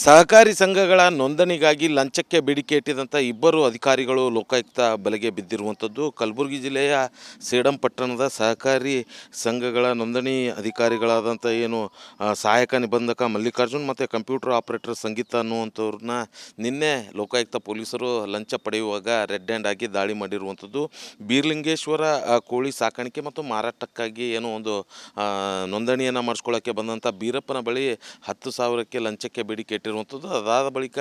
ಸಹಕಾರಿ ಸಂಘಗಳ ನೋಂದಣಿಗಾಗಿ ಲಂಚಕ್ಕೆ ಬೇಡಿಕೆ ಇಟ್ಟಿದಂಥ ಇಬ್ಬರು ಅಧಿಕಾರಿಗಳು ಲೋಕಾಯುಕ್ತ ಬಲೆಗೆ ಬಿದ್ದಿರುವಂಥದ್ದು. ಕಲಬುರಗಿ ಜಿಲ್ಲೆಯ ಸೇಡಂ ಪಟ್ಟಣದ ಸಹಕಾರಿ ಸಂಘಗಳ ನೋಂದಣಿ ಅಧಿಕಾರಿಗಳಾದಂಥ ಏನು ಸಹಾಯಕ ನಿಬಂಧಕ ಮಲ್ಲಿಕಾರ್ಜುನ್ ಮತ್ತು ಕಂಪ್ಯೂಟರ್ ಆಪರೇಟರ್ ಸಂಗೀತ ಅನ್ನುವಂಥವ್ರನ್ನ ನಿನ್ನೆ ಲೋಕಾಯುಕ್ತ ಪೊಲೀಸರು ಲಂಚ ಪಡೆಯುವಾಗ ರೆಡ್ ಹ್ಯಾಂಡ್ ಆಗಿ ದಾಳಿ ಮಾಡಿರುವಂಥದ್ದು. ಬೀರ್ಲಿಂಗೇಶ್ವರ ಕೋಳಿ ಸಾಕಾಣಿಕೆ ಮತ್ತು ಮಾರಾಟಕ್ಕಾಗಿ ಏನು ಒಂದು ನೋಂದಣಿಯನ್ನು ಮಾಡಿಸ್ಕೊಳ್ಳೋಕ್ಕೆ ಬಂದಂಥ ಬೀರಪ್ಪನ ಬಳಿ ಹತ್ತು ಸಾವಿರಕ್ಕೆ ಲಂಚಕ್ಕೆ ಬೇಡಿಕೆ ಇಟ್ಟಿರುವಂಥದ್ದು. ಅದಾದ ಬಳಿಕ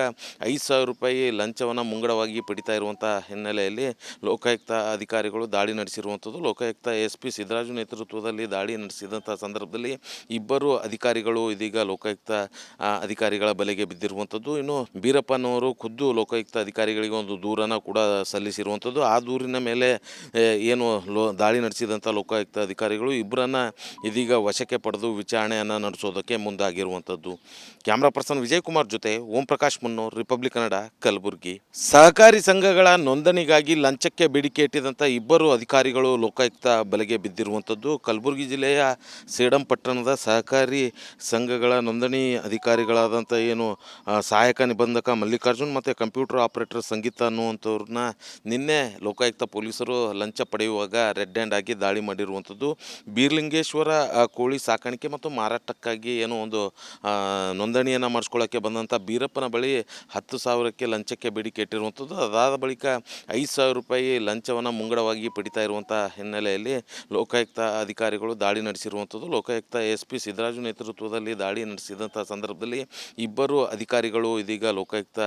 ಐದು ಸಾವಿರ ರೂಪಾಯಿ ಲಂಚವನ್ನು ಮುಂಗಡವಾಗಿ ಪಡಿತಾ ಇರುವಂಥ ಹಿನ್ನೆಲೆಯಲ್ಲಿ ಲೋಕಾಯುಕ್ತ ಅಧಿಕಾರಿಗಳು ದಾಳಿ ನಡೆಸಿರುವಂಥದ್ದು. ಲೋಕಾಯುಕ್ತ ಎಸ್ ಪಿ ಸಿದ್ದರಾಜು ನೇತೃತ್ವದಲ್ಲಿ ದಾಳಿ ನಡೆಸಿದಂಥ ಸಂದರ್ಭದಲ್ಲಿ ಇಬ್ಬರು ಅಧಿಕಾರಿಗಳು ಇದೀಗ ಲೋಕಾಯುಕ್ತ ಅಧಿಕಾರಿಗಳ ಬಲೆಗೆ ಬಿದ್ದಿರುವಂಥದ್ದು. ಇನ್ನು ಬೀರಪ್ಪನವರು ಖುದ್ದು ಲೋಕಾಯುಕ್ತ ಅಧಿಕಾರಿಗಳಿಗೆ ಒಂದು ದೂರನ್ನು ಕೂಡ ಸಲ್ಲಿಸಿರುವಂಥದ್ದು. ಆ ದೂರಿನ ಮೇಲೆ ಏನು ಲೋ, ದಾಳಿ ನಡೆಸಿದಂಥ ಲೋಕಾಯುಕ್ತ ಅಧಿಕಾರಿಗಳು ಇಬ್ಬರನ್ನು ಇದೀಗ ವಶಕ್ಕೆ ಪಡೆದು ವಿಚಾರಣೆಯನ್ನು ನಡೆಸೋದಕ್ಕೆ ಮುಂದಾಗಿರುವಂಥದ್ದು. ಕ್ಯಾಮ್ರಾ ಪರ್ಸನ್ ವಿಜಯ್ ಕುಮಾರ್ ಜೊತೆ ಓಂ ಪ್ರಕಾಶ್ ಮುನ್ನೂರ್, ರಿಪಬ್ಲಿಕ್ ಕನ್ನಡ, ಕಲಬುರಗಿ. ಸಹಕಾರಿ ಸಂಘಗಳ ನೋಂದಣಿಗಾಗಿ ಲಂಚಕ್ಕೆ ಬೇಡಿಕೆ ಇಟ್ಟಿದಂಥ ಇಬ್ಬರು ಅಧಿಕಾರಿಗಳು ಲೋಕಾಯುಕ್ತ ಬಲೆಗೆ ಬಿದ್ದಿರುವಂಥದ್ದು. ಕಲಬುರಗಿ ಜಿಲ್ಲೆಯ ಸೇಡಂ ಪಟ್ಟಣದ ಸಹಕಾರಿ ಸಂಘಗಳ ನೋಂದಣಿ ಅಧಿಕಾರಿಗಳಾದಂಥ ಏನು ಸಹಾಯಕ ನಿಬಂಧಕ ಮಲ್ಲಿಕಾರ್ಜುನ್ ಮತ್ತು ಕಂಪ್ಯೂಟರ್ ಆಪರೇಟರ್ ಸಂಗೀತ ಅನ್ನುವಂಥವ್ರನ್ನ ನಿನ್ನೆ ಲೋಕಾಯುಕ್ತ ಪೊಲೀಸರು ಲಂಚ ಪಡೆಯುವಾಗ ರೆಡ್ ಹ್ಯಾಂಡ್ ಆಗಿ ದಾಳಿ ಮಾಡಿರುವಂಥದ್ದು. ಬೀರ್ಲಿಂಗೇಶ್ವರ ಕೋಳಿ ಸಾಕಾಣಿಕೆ ಮತ್ತು ಮಾರಾಟಕ್ಕಾಗಿ ಏನೋ ಒಂದು ನೋಂದಣಿಯನ್ನು ನೋಂದಣಿಯನ್ನು ಮಾಡಿಸ್ಕೊಳ್ಳೋಕ್ಕೆ ಬಂದಂಥ ಬೀರಪ್ಪನ ಬಳಿ ಹತ್ತು ಸಾವಿರಕ್ಕೆ ಲಂಚಕ್ಕೆ ಬೇಡಿಕೆ ಇಟ್ಟಿರುವಂಥದ್ದು ಅದಾದ ಬಳಿಕ ಐದು ಸಾವಿರ ರೂಪಾಯಿ ಲಂಚವನ್ನು ಮುಂಗಡವಾಗಿ ಪಡಿತಾ ಇರುವಂಥ ಹಿನ್ನೆಲೆಯಲ್ಲಿ ಲೋಕಾಯುಕ್ತ ಅಧಿಕಾರಿಗಳು ದಾಳಿ ನಡೆಸಿರುವಂಥದ್ದು. ಲೋಕಾಯುಕ್ತ ಎಸ್ ಪಿ ಸಿದ್ದರಾಜು ನೇತೃತ್ವದಲ್ಲಿ ದಾಳಿ ನಡೆಸಿದಂಥ ಸಂದರ್ಭದಲ್ಲಿ ಇಬ್ಬರು ಅಧಿಕಾರಿಗಳು ಇದೀಗ ಲೋಕಾಯುಕ್ತ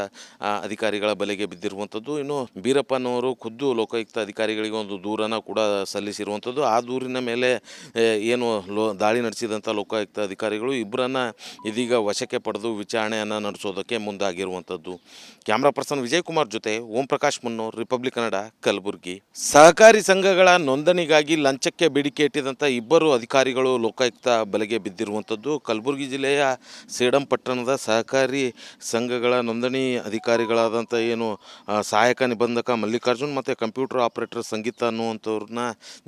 ಅಧಿಕಾರಿಗಳ ಬಲೆಗೆ ಬಿದ್ದಿರುವಂಥದ್ದು. ಇನ್ನು ಬೀರಪ್ಪನವರು ಖುದ್ದು ಲೋಕಾಯುಕ್ತ ಅಧಿಕಾರಿಗಳಿಗೆ ಒಂದು ದೂರನ್ನು ಕೂಡ ಸಲ್ಲಿಸಿರುವಂಥದ್ದು. ಆ ದೂರಿನ ಮೇಲೆ ಏನು ಲೋ, ದಾಳಿ ನಡೆಸಿದಂಥ ಲೋಕಾಯುಕ್ತ ಅಧಿಕಾರಿಗಳು ಇಬ್ಬರನ್ನು ಇದೀಗ ವಶಕ್ಕೆ ಪಡೆದು ವಿಚಾರಣೆಯನ್ನು ನಡೆಸೋದಕ್ಕೆ ಮುಂದಾಗಿರುವಂಥದ್ದು. ಕ್ಯಾಮ್ರಾ ಪರ್ಸನ್ ವಿಜಯಕುಮಾರ್ ಜೊತೆ ಓಂ ಪ್ರಕಾಶ್ ಮುನ್ನೂರ್, ರಿಪಬ್ಲಿಕ್ ಕನ್ನಡ, ಕಲಬುರಗಿ. ಸಹಕಾರಿ ಸಂಘಗಳ ನೋಂದಣಿಗಾಗಿ ಲಂಚಕ್ಕೆ ಬೇಡಿಕೆ ಇಟ್ಟಿದಂಥ ಇಬ್ಬರು ಅಧಿಕಾರಿಗಳು ಲೋಕಾಯುಕ್ತ ಬಲೆಗೆ ಬಿದ್ದಿರುವಂಥದ್ದು. ಕಲಬುರಗಿ ಜಿಲ್ಲೆಯ ಸೇಡಂ ಪಟ್ಟಣದ ಸಹಕಾರಿ ಸಂಘಗಳ ನೋಂದಣಿ ಅಧಿಕಾರಿಗಳಾದಂಥ ಏನು ಸಹಾಯಕ ನಿಬಂಧಕ ಮಲ್ಲಿಕಾರ್ಜುನ್ ಮತ್ತು ಕಂಪ್ಯೂಟರ್ ಆಪರೇಟರ್ ಸಂಗೀತ ಅನ್ನುವಂಥವ್ರನ್ನ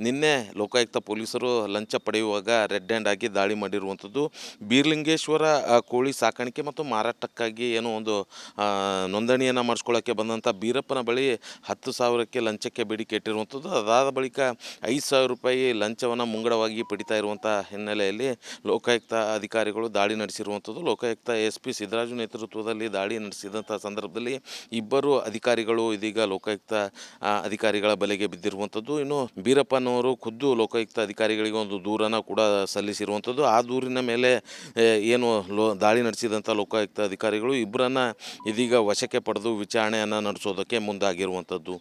ನಿನ್ನೆ ಲೋಕಾಯುಕ್ತ ಪೊಲೀಸರು ಲಂಚ ಪಡೆಯುವಾಗ ರೆಡ್ ಹ್ಯಾಂಡ್ ಆಗಿ ದಾಳಿ ಮಾಡಿರುವಂಥದ್ದು. ಬೀರ್ಲಿಂಗೇಶ್ವರ ಕೋಳಿ ಸಾಕಾಣಿಕೆ ಮತ್ತು ಮಾರಾಟಕ್ಕಾಗಿ ಏನೋ ಒಂದು ನೋಂದಣಿಯನ್ನು ಮಾಡಿಸ್ಕೊಳ್ಳೋಕ್ಕೆ ಬಂದಂಥ ಬೀರಪ್ಪನ ಬಳಿ ಹತ್ತು ಸಾವಿರಕ್ಕೆ ಲಂಚಕ್ಕೆ ಬೇಡಿಕೆ ಇಟ್ಟಿರುವಂಥದ್ದು ಅದಾದ ಬಳಿಕ ಐದು ಸಾವಿರ ರೂಪಾಯಿ ಲಂಚವನ್ನು ಮುಂಗಡವಾಗಿ ಪಡಿತಾ ಇರುವಂಥ ಹಿನ್ನೆಲೆಯಲ್ಲಿ ಲೋಕಾಯುಕ್ತ ಅಧಿಕಾರಿಗಳು ದಾಳಿ ನಡೆಸಿರುವಂಥದ್ದು ಲೋಕಾಯುಕ್ತ ಎಸ್ ಪಿ ಸಿದ್ದರಾಜು ನೇತೃತ್ವದಲ್ಲಿ ದಾಳಿ ನಡೆಸಿದಂಥ ಸಂದರ್ಭದಲ್ಲಿ ಇಬ್ಬರು ಅಧಿಕಾರಿಗಳು ಇದೀಗ ಲೋಕಾಯುಕ್ತ ಅಧಿಕಾರಿಗಳ ಬಲೆಗೆ ಬಿದ್ದಿರುವಂಥದ್ದು ಇನ್ನು ಬೀರಪ್ಪನವರು ಖುದ್ದು ಲೋಕಾಯುಕ್ತ ಅಧಿಕಾರಿಗಳಿಗೆ ಒಂದು ದೂರನ್ನು ಕೂಡ ಸಲ್ಲಿಸಿರುವಂಥದ್ದು ಆ ದೂರಿನ ಮೇಲೆ ಏನು ಲೋ, ದಾಳಿ ನಡೆಸಿದಂಥ ಲೋಕಾಯುಕ್ತ ಅಧಿಕಾರಿಗಳು ಇಬ್ಬರನ್ನ ಇದೀಗ ವಶಕ್ಕೆ ಪಡೆದು ವಿಚಾರಣೆಯನ್ನು ನಡೆಸೋದಕ್ಕೆ ಮುಂದಾಗಿರುವಂಥದ್ದು.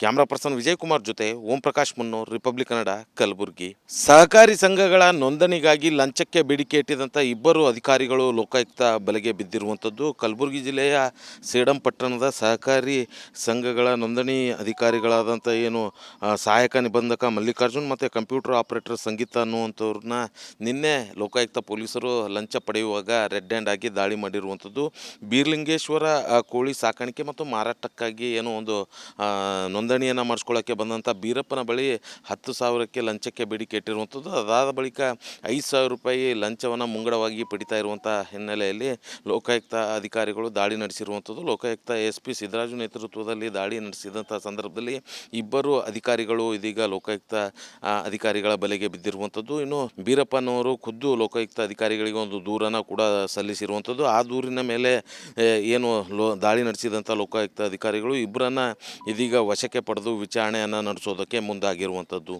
ಕ್ಯಾಮ್ರಾ ಪರ್ಸನ್ ವಿಜಯ್ ಕುಮಾರ್ ಜೊತೆ ಓಂ ಪ್ರಕಾಶ್ ಮುನ್ನೂರ್, ರಿಪಬ್ಲಿಕ್ ಕನ್ನಡ, ಕಲಬುರಗಿ. ಸಹಕಾರಿ ಸಂಘಗಳ ನೋಂದಣಿಗಾಗಿ ಲಂಚಕ್ಕೆ ಬೇಡಿಕೆ ಇಟ್ಟಿದಂಥ ಇಬ್ಬರು ಅಧಿಕಾರಿಗಳು ಲೋಕಾಯುಕ್ತ ಬಲೆಗೆ ಬಿದ್ದಿರುವಂಥದ್ದು. ಕಲಬುರಗಿ ಜಿಲ್ಲೆಯ ಸೇಡಂ ಪಟ್ಟಣದ ಸಹಕಾರಿ ಸಂಘಗಳ ನೋಂದಣಿ ಅಧಿಕಾರಿಗಳಾದಂಥ ಏನು ಸಹಾಯಕ ನಿಬಂಧಕ ಮಲ್ಲಿಕಾರ್ಜುನ್ ಮತ್ತು ಕಂಪ್ಯೂಟರ್ ಆಪರೇಟರ್ ಸಂಗೀತ ಅನ್ನುವಂಥವ್ರನ್ನ ನಿನ್ನೆ ಲೋಕಾಯುಕ್ತ ಪೊಲೀಸರು ಲಂಚ ಪಡೆಯುವಾಗ ರೆಡ್ ಹ್ಯಾಂಡ್ ಆಗಿ ದಾಳಿ ಮಾಡಿರುವಂಥದ್ದು ಬೀರ್ಲಿಂಗೇಶ್ವರ ಕೋಳಿ ಸಾಕಾಣಿಕೆ ಮತ್ತು ಮಾರಾಟಕ್ಕಾಗಿ ಏನೋ ಒಂದು ನೋಂದಣಿಯನ್ನು ಮಾಡಿಸ್ಕೊಳ್ಳೋಕ್ಕೆ ಬಂದಂಥ ಬೀರಪ್ಪನ ಬಳಿ ಹತ್ತು ಸಾವಿರಕ್ಕೆ ಲಂಚಕ್ಕೆ ಬೇಡಿಕೆ ಇಟ್ಟಿರುವಂಥದ್ದು ಅದಾದ ಬಳಿಕ ಐದು ಸಾವಿರ ರೂಪಾಯಿ ಲಂಚವನ್ನು ಮುಂಗಡವಾಗಿ ಪಡಿತಾ ಇರುವಂಥ ಹಿನ್ನೆಲೆಯಲ್ಲಿ ಲೋಕಾಯುಕ್ತ ಅಧಿಕಾರಿಗಳು ದಾಳಿ ನಡೆಸಿರುವಂಥದ್ದು. ಲೋಕಾಯುಕ್ತ ಎಸ್ ಪಿ ಸಿದ್ದರಾಜು ನೇತೃತ್ವದಲ್ಲಿ ದಾಳಿ ನಡೆಸಿದಂಥ ಸಂದರ್ಭದಲ್ಲಿ ಇಬ್ಬರು ಅಧಿಕಾರಿಗಳು ಇದೀಗ ಲೋಕಾಯುಕ್ತ ಅಧಿಕಾರಿಗಳ ಬಲೆಗೆ ಬಿದ್ದಿರುವಂಥದ್ದು. ಇನ್ನು ಬೀರಪ್ಪನವರು ಖುದ್ದು ಲೋಕಾಯುಕ್ತ ಅಧಿಕಾರಿಗಳಿಗೆ ಒಂದು ದೂರನ ಕೂಡ ಸಲ್ಲಿಸಿರುವಂಥದ್ದು. ಆ ದೂರಿನ ಮೇಲೆ ಏನು ಲೋ, ದಾಳಿ ನಡೆಸಿದಂಥ ಲೋಕಾಯುಕ್ತ ಅಧಿಕಾರಿಗಳು ಇಬ್ಬರನ್ನ ಇದೀಗ ವಶಕ್ಕೆ ಪಡೆದು ವಿಚಾರಣೆಯನ್ನು ನಡೆಸೋದಕ್ಕೆ ಮುಂದಾಗಿರುವಂಥದ್ದು.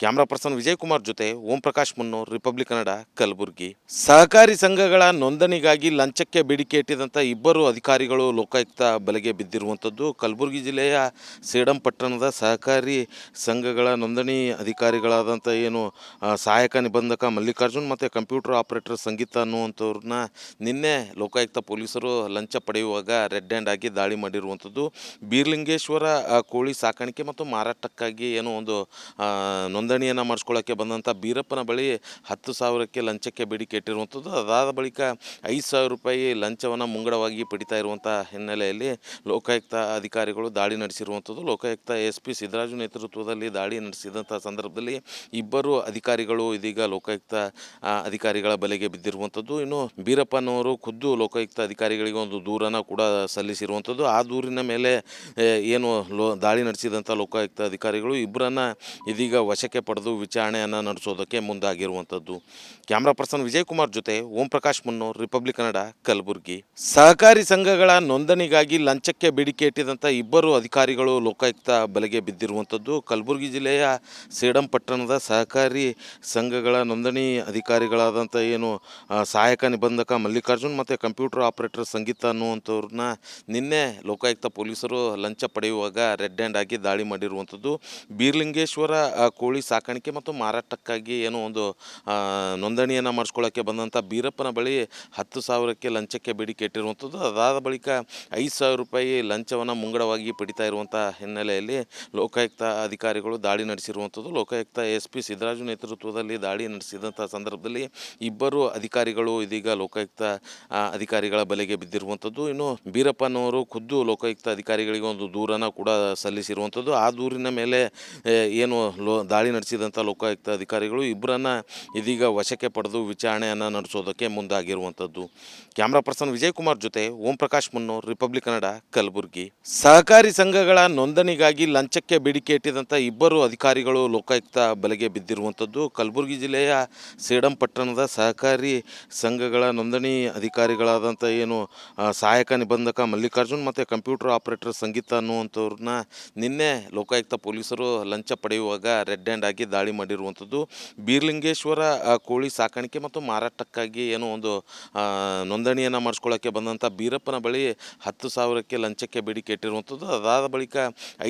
ಕ್ಯಾಮ್ರಾ ಪರ್ಸನ್ ವಿಜಯಕುಮಾರ್ ಜೊತೆ ಓಂ ಪ್ರಕಾಶ್ ಮುನ್ನೂರ್ ರಿಪಬ್ಲಿಕ್ ಕನ್ನಡ, ಕಲಬುರಗಿ. ಸಹಕಾರಿ ಸಂಘಗಳ ನೋಂದಣಿಗಾಗಿ ಲಂಚಕ್ಕೆ ಬೇಡಿಕೆ ಇಟ್ಟಿದಂಥ ಇಬ್ಬರು ಅಧಿಕಾರಿಗಳು ಲೋಕಾಯುಕ್ತ ಬಲೆಗೆ ಬಿದ್ದಿರುವಂಥದ್ದು. ಕಲಬುರಗಿ ಜಿಲ್ಲೆಯ ಸೇಡಂ ಪಟ್ಟಣದ ಸಹಕಾರಿ ಸಂಘಗಳ ನೋಂದಣಿ ಅಧಿಕಾರಿಗಳಾದಂಥ ಏನು ಸಹಾಯಕ ನಿಬಂಧಕ ಮಲ್ಲಿಕಾರ್ಜುನ್ ಮತ್ತು ಕಂಪ್ಯೂಟರ್ ಆಪರೇಟರ್ ಸಂಗೀತ ಅನ್ನುವಂಥವ್ರನ್ನ ನಿನ್ನೆ ಲೋಕಾಯುಕ್ತ ಪೊಲೀಸರು ಲಂಚ ಪಡೆಯುವಾಗ ರೆಡ್ ಹ್ಯಾಂಡ್ ಆಗಿ ದಾಳಿ ಮಾಡಿರುವಂಥದ್ದು. ಬೀರ್ಲಿಂಗೇಶ್ವರ ಕೋಳಿ ಸಾಕಾಣಿಕೆ ಮತ್ತು ಮಾರಾಟಕ್ಕಾಗಿ ಏನೋ ಒಂದು ನೋಂದಣಿಯನ್ನು ಮಾಡಿಸ್ಕೊಳ್ಳೋಕ್ಕೆ ಬಂದಂಥ ಬೀರಪ್ಪನ ಬಳಿ ಹತ್ತು ಸಾವಿರಕ್ಕೆ ಲಂಚಕ್ಕೆ ಬೇಡಿಕೆ ಇಟ್ಟಿರುವಂಥದ್ದು. ಅದಾದ ಬಳಿಕ ಐದು ಸಾವಿರ ರೂಪಾಯಿ ಲಂಚವನ್ನು ಮುಂಗಡವಾಗಿ ಪಡಿತಾ ಇರುವಂಥ ಹಿನ್ನೆಲೆಯಲ್ಲಿ ಲೋಕಾಯುಕ್ತ ಅಧಿಕಾರಿಗಳು ದಾಳಿ ನಡೆಸಿರುವಂಥದ್ದು. ಲೋಕಾಯುಕ್ತ ಎಸ್ ಪಿ ಸಿದ್ದರಾಜು ನೇತೃತ್ವದಲ್ಲಿ ದಾಳಿ ನಡೆಸಿದಂಥ ಸಂದರ್ಭದಲ್ಲಿ ಇಬ್ಬರು ಅಧಿಕಾರಿಗಳು ಇದೀಗ ಲೋಕಾಯುಕ್ತ ಅಧಿಕಾರಿಗಳ ಬಲೆಗೆ ಬಿದ್ದಿರುವಂಥದ್ದು. ಇನ್ನು ಬೀರಪ್ಪನವರು ಖುದ್ದು ಲೋಕ ಲೋಕಾಯುಕ್ತ ಅಧಿಕಾರಿಗಳಿಗೆ ಒಂದು ದೂರನ್ನು ಕೂಡ ಸಲ್ಲಿಸಿರುವಂಥದ್ದು. ಆ ದೂರಿನ ಮೇಲೆ ಏನು ಲೋ, ದಾಳಿ ನಡೆಸಿದಂಥ ಲೋಕಾಯುಕ್ತ ಅಧಿಕಾರಿಗಳು ಇಬ್ಬರನ್ನು ಇದೀಗ ವಶಕ್ಕೆ ಪಡೆದು ವಿಚಾರಣೆಯನ್ನು ನಡೆಸೋದಕ್ಕೆ ಮುಂದಾಗಿರುವಂಥದ್ದು. ಕ್ಯಾಮ್ರಾ ಪರ್ಸನ್ ವಿಜಯ್ ಕುಮಾರ್ ಜೊತೆ ಓಂ ಪ್ರಕಾಶ್ ಮುನ್ನೂರ್ ರಿಪಬ್ಲಿಕ್ ಕನ್ನಡ, ಕಲಬುರಗಿ. ಸಹಕಾರಿ ಸಂಘಗಳ ನೋಂದಣಿಗಾಗಿ ಲಂಚಕ್ಕೆ ಬೇಡಿಕೆ ಇಟ್ಟಿದಂಥ ಇಬ್ಬರು ಅಧಿಕಾರಿಗಳು ಲೋಕಾಯುಕ್ತ ಬಲೆಗೆ ಬಿದ್ದಿರುವಂಥದ್ದು. ಕಲಬುರಗಿ ಜಿಲ್ಲೆಯ ಸೇಡಂ ಪಟ್ಟಣದ ಸಹಕಾರಿ ಸಂಘಗಳ ನೋಂದಣಿ ಅಧಿಕಾರಿಗಳಾದಂಥ ಏನು ಸಹಾಯಕ ನಿಬಂಧಕ ಮಲ್ಲಿಕಾರ್ಜುನ್ ಮತ್ತು ಕಂಪ್ಯೂಟರ್ ಆಪರೇಟರ್ ಸಂಗೀತ ಅನ್ನುವಂಥವ್ರನ್ನ ನಿನ್ನೆ ಲೋಕಾಯುಕ್ತ ಪೊಲೀಸರು ಲಂಚ ಪಡೆಯುವಾಗ ರೆಡ್ ಹ್ಯಾಂಡ್ ಆಗಿ ದಾಳಿ ಮಾಡಿರುವಂಥದ್ದು. ಬೀರ್ಲಿಂಗೇಶ್ವರ ಕೋಳಿ ಸಾಕಾಣಿಕೆ ಮತ್ತು ಮಾರಾಟಕ್ಕಾಗಿ ಏನೋ ಒಂದು ನೋಂದಣಿಯನ್ನು ಮಾಡಿಸ್ಕೊಳ್ಳೋಕ್ಕೆ ಬಂದಂಥ ಬೀರಪ್ಪನ ಬಳಿ ಹತ್ತು ಸಾವಿರಕ್ಕೆ ಲಂಚಕ್ಕೆ ಬೇಡಿಕೆ ಇಟ್ಟಿರುವಂಥದ್ದು ಅದಾದ ಬಳಿಕ ಐದು ಸಾವಿರ ರೂಪಾಯಿ ಲಂಚವನ್ನು ಮುಂಗಡವಾಗಿ ಪಡಿತಾ ಇರುವಂಥ ಹಿನ್ನೆಲೆಯಲ್ಲಿ ಲೋಕಾಯುಕ್ತ ಅಧಿಕಾರಿಗಳು ದಾಳಿ ನಡೆಸಿರುವಂಥದ್ದು. ಲೋಕಾಯುಕ್ತ ಎಸ್ ಪಿ ಸಿದ್ದರಾಜು ನೇತೃತ್ವದಲ್ಲಿ ದಾಳಿ ನಡೆಸಿದಂಥ ಸಂದರ್ಭದಲ್ಲಿ ಇಬ್ಬರು ಅಧಿಕಾರಿಗಳು ಇದೀಗ ಲೋಕಾಯುಕ್ತ ಅಧಿಕಾರಿಗಳ ಬಲೆಗೆ ಬಿದ್ದಿರುವಂಥದ್ದು. ಇನ್ನು ಬೀರಪ್ಪನವರು ಖುದ್ದು ಲೋಕಾಯುಕ್ತ ಅಧಿಕಾರಿಗಳಿಗೆ ಒಂದು ದೂರನ್ನು ಕೂಡ ಸಲ್ಲಿಸಿರುವಂಥದ್ದು. ಆ ದೂರಿನ ಮೇಲೆ ಏನು ಲೋ, ದಾಳಿ ನಡೆಸಿದಂಥ ಲೋಕಾಯುಕ್ತ ಅಧಿಕಾರಿಗಳು ಇಬ್ಬರನ್ನು ಇದೀಗ ವಶಕ್ಕೆ ಪಡೆದು ವಿಚಾರಣೆಯನ್ನು ನಡೆಸೋದಕ್ಕೆ ಮುಂದಾಗಿರುವಂಥದ್ದು. ಕ್ಯಾಮ್ರಾ ಪರ್ಸನ್ ವಿಜಯಕುಮಾರ್ ಜೊತೆ ಓಂ ಪ್ರಕಾಶ್ ಮುನ್ನೂರ್, ರಿಪಬ್ಲಿಕ್ ಕನ್ನಡ, ಕಲಬುರಗಿ. ಸಹಕಾರಿ ಸಂಘಗಳ ನೋಂದಣಿಗಾಗಿ ಲಂಚಕ್ಕೆ ಬೇಡಿಕೆ ಇಟ್ಟಿದಂಥ ಇಬ್ಬರು ಅಧಿಕಾರಿಗಳು ಲೋಕಾಯುಕ್ತ ಬಲೆಗೆ ಬಿದ್ದಿರುವಂಥದ್ದು. ಕಲಬುರಗಿ ಜಿಲ್ಲೆಯ ಸೇಡಂ ಪಟ್ಟಣದ ಸಹಕಾರಿ ಸಂಘಗಳ ನೋಂದಣಿ ಅಧಿಕಾರಿಗಳಾದಂಥ ಏನು ಸಹಾಯಕ ನಿಬಂಧಕ ಮಲ್ಲಿಕಾರ್ಜುನ್ ಮತ್ತು ಕಂಪ್ಯೂಟರ್ ಆಪರೇಟರ್ ಸಂಗೀತ ಅನ್ನುವಂಥವ್ರನ್ನ ನಿನ್ನೆ ಲೋಕಾಯುಕ್ತ ಪೊಲೀಸರು ಲಂಚ ಪಡೆಯುವಾಗ ರೆಡ್ ಹ್ಯಾಂಡ್ ಆಗಿ ದಾಳಿ ಮಾಡಿರುವಂಥದ್ದು. ಬೀರ್ಲಿಂಗೇಶ್ವರ ಕೋಳಿ ಸಾಕಾಣಿಕೆ ಮತ್ತು ಮಾರಾಟಕ್ಕಾಗಿ ಏನೋ ಒಂದು ನೋಂದಣಿಯನ್ನು ಮಾಡಿಸ್ಕೊಳ್ಳೋಕ್ಕೆ ಬಂದಂಥ ಬೀರಪ್ಪನ ಬಳಿ ಹತ್ತು ಸಾವಿರಕ್ಕೆ ಲಂಚಕ್ಕೆ ಬೇಡಿಕೆ ಇಟ್ಟಿರುವಂಥದ್ದು. ಅದಾದ ಬಳಿಕ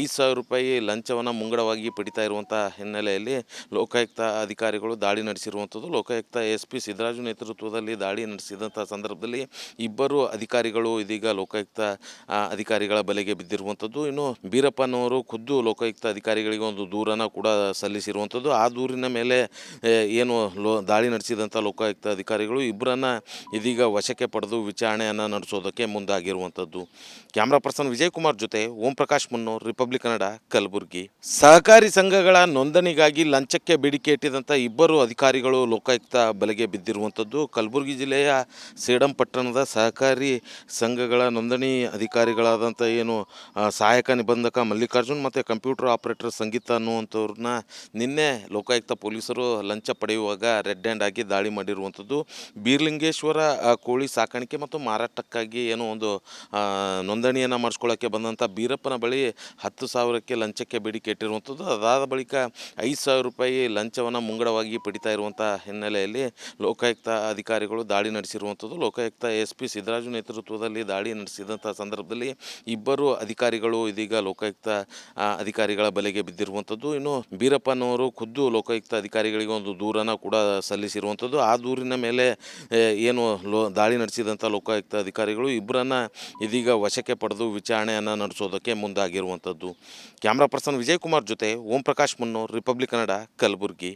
ಐದು ಸಾವಿರ ರೂಪಾಯಿ ಲಂಚವನ್ನು ಮುಂಗಡವಾಗಿ ಪಡಿತಾ ಇರುವಂಥ ಹಿನ್ನೆಲೆಯಲ್ಲಿ ಲೋಕಾಯುಕ್ತ ಅಧಿಕಾರಿಗಳು ದಾಳಿ ನಡೆಸಿರುವಂಥದ್ದು. ಲೋಕಾಯುಕ್ತ ಎಸ್ ಪಿ ಸಿದ್ದರಾಜು ನೇತೃತ್ವದಲ್ಲಿ ದಾಳಿ ನಡೆಸಿದಂಥ ಸಂದರ್ಭದಲ್ಲಿ ಇಬ್ಬರು ಅಧಿಕಾರಿಗಳು ಇದೀಗ ಲೋಕಾಯುಕ್ತ ಅಧಿಕಾರಿಗಳ ಬಲೆಗೆ ಬಿದ್ದಿರುವಂಥದ್ದು. ಇನ್ನು ಬೀರಪ್ಪನವರು ಖುದ್ದು ಲೋಕಾಯುಕ್ತ ಅಧಿಕಾರಿಗಳಿಗೆ ಒಂದು ದೂರನ್ನು ಕೂಡ ಸಲ್ಲಿಸಿರುವಂಥದ್ದು. ಆ ದೂರಿನ ಮೇಲೆ ಏನು ಲೋ, ದಾಳಿ ನಡೆಸಿದಂಥ ಲೋಕಾಯುಕ್ತ ಅಧಿಕಾರಿಗಳು ಇಬ್ಬರನ್ನು ಇದೀಗ ವಶಕ್ಕೆ ಪಡೆದು ವಿಚಾರಣೆಯನ್ನು ನಡೆಸೋದಕ್ಕೆ ಮುಂದಾಗಿರುವಂಥದ್ದು. ಕ್ಯಾಮ್ರಾ ಪರ್ಸನ್ ವಿಜಯ್ ಕುಮಾರ್ ಜೊತೆ ಓಂ ಪ್ರಕಾಶ್ ಮುನ್ನೂರ್, ರಿಪಬ್ಲಿಕ್ ಕನ್ನಡ, ಕಲಬುರಗಿ. ಸಹಕಾರಿ ಸಂಘಗಳ ನೋಂದಣಿಗಾಗಿ ಲಂಚಕ್ಕೆ ಬೇಡಿಕೆ ಇಟ್ಟಿದಂಥ ಇಬ್ಬರು ಅಧಿಕಾರಿಗಳು ಲೋಕಾಯುಕ್ತ ಬಲೆಗೆ ಬಿದ್ದಿರುವಂಥದ್ದು. ಕಲಬುರಗಿ ಜಿಲ್ಲೆಯ ಸೇಡಂ ಪಟ್ಟಣದ ಸಹಕಾರಿ ಸಂಘಗಳ ನೋಂದಣಿ ಅಧಿಕಾರಿಗಳಾದಂಥ ಏನು ಸಹಾಯಕ ನಿಬಂಧಕ ಮಲ್ಲಿಕಾರ್ಜುನ್ ಮತ್ತು ಕಂಪ್ಯೂಟರ್ ಆಪರೇಟರ್ ಸಂಗೀತ ಅನ್ನುವಂಥವ್ರನ್ನ ನಿನ್ನೆ ಲೋಕಾಯುಕ್ತ ಪೊಲೀಸರು ಲಂಚ ಪಡೆಯುವಾಗ ರೆಡ್ ಹ್ಯಾಂಡ್ ಆಗಿ ದಾಳಿ ಮಾಡಿರುವಂಥದ್ದು. ಬೀರ್ಲಿಂಗೇಶ್ವರ ಕೋಳಿ ಸಾಕಾಣಿಕೆ ಮತ್ತು ಮಾರಾಟಕ್ಕಾಗಿ ಏನೋ ಒಂದು ನೋಂದಣಿಯನ್ನು ಮಾಡಿಸ್ಕೊಳ್ಳೋಕ್ಕೆ ಬಂದಂಥ ಬೀರಪ್ಪನ ಬಳಿ ಹತ್ತು ಸಾವಿರಕ್ಕೆ ಲಂಚಕ್ಕೆ ಬೇಡಿಕೆ ಇಟ್ಟಿರುವಂಥದ್ದು ಅದಾದ ಬಳಿಕ ಐದು ಸಾವಿರ ರೂಪಾಯಿ ಲಂಚವನ್ನು ಮುಂಗಡವಾಗಿ ಪಡಿತಾ ಇರುವಂಥ ಹಿನ್ನೆಲೆಯಲ್ಲಿ ಲೋಕಾಯುಕ್ತ ಅಧಿಕಾರಿಗಳು ದಾಳಿ ನಡೆಸಿರುವಂಥದ್ದು. ಲೋಕಾಯುಕ್ತ ಎಸ್ ಪಿ ಸಿದ್ದರಾಜು ನೇತೃತ್ವದಲ್ಲಿ ದಾಳಿ ನಡೆಸಿದಂಥ ಸಂದರ್ಭದಲ್ಲಿ ಇಬ್ಬರು ಅಧಿಕಾರಿಗಳು ಇದೀಗ ಲೋಕಾಯುಕ್ತ ಅಧಿಕಾರಿಗಳ ಬಲೆಗೆ ಬಿದ್ದಿರುವಂಥದ್ದು. ಇನ್ನು ಬೀರಪ್ಪನವರು ಖುದ್ದು ಲೋಕಾಯುಕ್ತ ಅಧಿಕಾರಿಗಳಿಗೆ ಒಂದು ದೂರನ್ನು ಕೂಡ ಸಲ್ಲಿಸಿರುವಂಥದ್ದು. ಆ ದೂರಿನ ಮೇಲೆ ಏನು ಲೋ, ದಾಳಿ ನಡೆಸಿದಂಥ ಲೋಕಾಯುಕ್ತ ಅಧಿಕಾರಿಗಳು ಇಬ್ಬರನ್ನು ಇದೀಗ ವಶಕ್ಕೆ ಪಡೆದು ವಿಚಾರಣೆಯನ್ನು ನಡೆಸೋದಕ್ಕೆ ಮುಂದಾಗಿರುವಂಥದ್ದು. ಕ್ಯಾಮ್ರಾ ಪರ್ಸನ್ ವಿಜಯಕುಮಾರ್ ಜೊತೆ ಓಂ ಪ್ರಕಾಶ್ ಮುನ್ನೂರ್, ರಿಪಬ್ಲಿಕ್ ಕನ್ನಡ, ಕಲಬುರಗಿ.